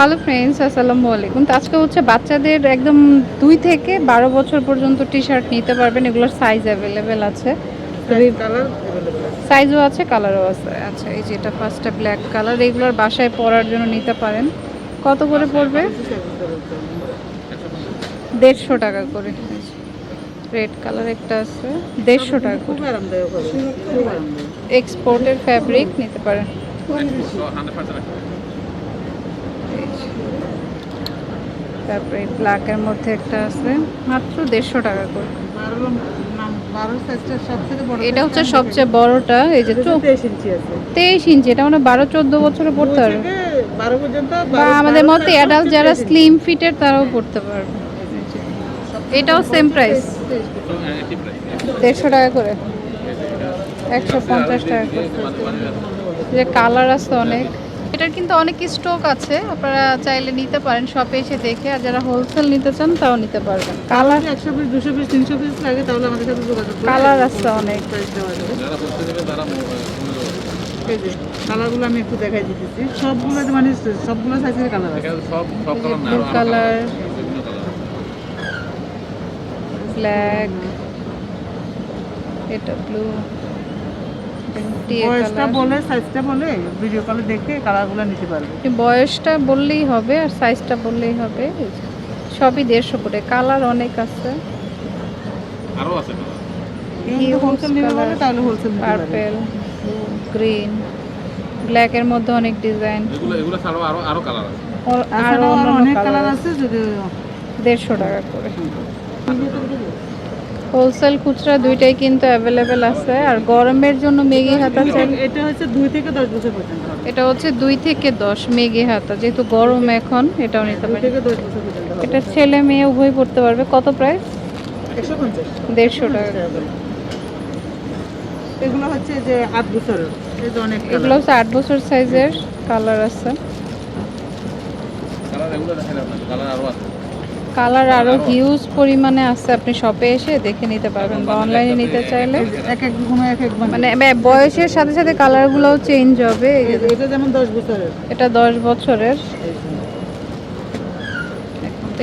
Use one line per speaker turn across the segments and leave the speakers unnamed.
Hello friends আসসালামু আলাইকুম। তো আজকে হচ্ছে বাচ্চাদের একদম দুই থেকে বারো বছর পর্যন্ত টি শার্ট নিতে পারবেন এগুলোর সাইজ অ্যাভেলেবেল আছে। সাইজও আছে। কালারও আছে আচ্ছা এই যে এটা ফার্স্টটা ব্ল্যাক কালার এগুলোর বাসায় পরার জন্য নিতে পারেন। কত করে পড়বে? দেড়শো টাকা করে। রেড কালার একটা আছে দেড়শো টাকা করে। এক্সপোর্টের ফ্যাব্রিক নিতে পারেন। তারপরে ব্ল্যাকের মধ্যে একটা আছে মাত্র দেড়শো টাকা করে। এটা হচ্ছে সবচেয়ে বড়টা এই যে
তেইশ ইঞ্চি আছে।
তেইশ ইঞ্চি এটা মানে বারো চোদ্দ বছরে পড়তে পারবে। বা আমাদের মতো অ্যাডাল্ট যারা স্লিম ফিটের তারাও পড়তে পারবে। এটাও সেম প্রাইস দেড়শো টাকা করে। একশো পঞ্চাশ টাকা করে। যে কালার আছে অনেক। এটার কিন্তু অনেক স্টক আছে আপনারা চাইলে নিতে পারেন শপে এসে দেখে আর যারা হোলসেল নিতে চান তাও নিতে পারবেন। কালার
একশো পিস দুশো পিস তিনশো পিস লাগে তাহলে আমাদের সাথে যোগাযোগ
কালার আছে অনেক।
কালারগুলো আমি একটু দেখাই দিতেছি। সবগুলো মানে সবগুলো সাইজের কালার আছে।
কালার ব্ল্যাক এটা ব্লু
বয়সটা বলে সাইজটা বলে ভিডিও কলে দেখে কালারগুলো নিতে পারবে।
বয়সটা বললেই হবে আর সাইজটা বললেই হবে। সবই দেড়শো করে কালার অনেক আছে।
আরও আছে
হোলসেল নিতে পারবে। তাহলে হোলসেল
পার্পেল গ্রিন ব্ল্যাকের মধ্যে অনেক ডিজাইন
এগুলো এগুলো ছাড়াও আরও আরও কালার আছে।
আরও
অনেক
কালার আছে
আছে যদি
দেড়শো টাকা করে। হোলসেল খুচরা দুইটাই কিন্তু অ্যাভেলেবেল আছে। আর গরমের জন্য মেগি হাতা চাই
এটা হচ্ছে দুই থেকে দশ বছর পর্যন্ত
এটা হচ্ছে দুই থেকে দশ মেগি হাতা যেহেতু গরম এখন এটাও নিতে পারে। এটা ছেলে মেয়ে উভয় পড়তে পারবে। কত প্রাইস দেড়শো টাকা।
এগুলো হচ্ছে যে আট বছরের। এই যে অনেক
এগুলো হচ্ছে আট বছর সাইজের কালার আছে।
কালার এগুলো দেখেন আপনার কালার আরও আছে।
কালার আরও হিউজ পরিমাণে আছে আপনি শপে এসে দেখে নিতে পারবেন বা অনলাইনে নিতে চাইলে।
এক এক এক এক মানে
মানে বয়সের সাথে সাথে কালারগুলোও চেঞ্জ হবে।
এটা যেমন দশ বছরের।
এটা দশ বছরের।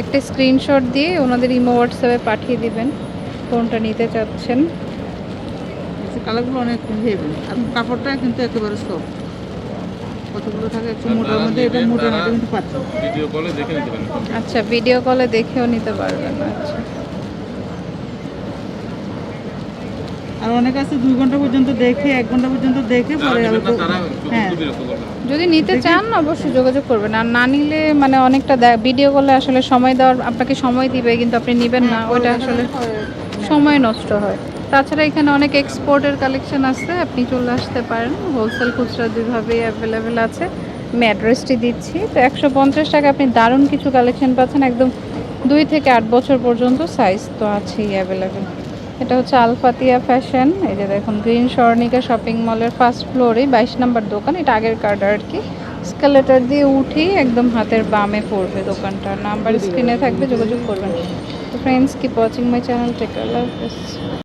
একটা স্ক্রিনশট দিয়ে ওনাদের ইমো হোয়াটসঅ্যাপে পাঠিয়ে দিবেন কোনটা নিতে চাচ্ছেন।
কালারগুলো অনেক হেভি আর কাপড়টা কিন্তু একেবারে সফট কতগুলো থাকে একটু মোটার মধ্যে এটা মোটার মধ্যে কিন্তু পাচ্ছি।
ভিডিও কলে দেখে নিতে পারেন
আচ্ছা ভিডিও কলে দেখেও নিতে পারবেন আচ্ছা।
আর অনেক আছে দুই ঘণ্টা পর্যন্ত দেখে এক ঘণ্টা পর্যন্ত দেখে পরে হ্যাঁ।
যদি নিতে চান অবশ্যই যোগাযোগ করবেন। আর না নিলে মানে অনেকটা ভিডিও করলে আসলে সময় দেওয়ার আপনাকে সময় দিবে কিন্তু আপনি নেবেন না ওইটা আসলে সময় নষ্ট হয়। তাছাড়া এখানে অনেক এক্সপোর্টের কালেকশন আছে, আপনি চলে আসতে পারেন। হোলসেল খুচরা দুইভাবেই অ্যাভেলেবেল আছে। আমি অ্যাড্রেসটি দিচ্ছি। তো একশো পঞ্চাশ টাকা আপনি দারুণ কিছু কালেকশন পাচ্ছেন। একদম দুই থেকে আট বছর পর্যন্ত সাইজ তো আছেই অ্যাভেলেবেল এটা হচ্ছে আলফাতিয়া ফ্যাশন এই যে দেখুন, গ্রিন স্বর্ণিকা শপিং মলের ফার্স্ট ফ্লোরে বাইশ নাম্বার দোকান। এটা আগের কার্ড আর কি। স্কেলেটার দিয়ে উঠেই একদম হাতের বামে পড়বে দোকানটা। নাম্বার স্ক্রিনে থাকবে, যোগাযোগ করবেন। তো friends keep watching my channel take আল্লাহ হাফেজ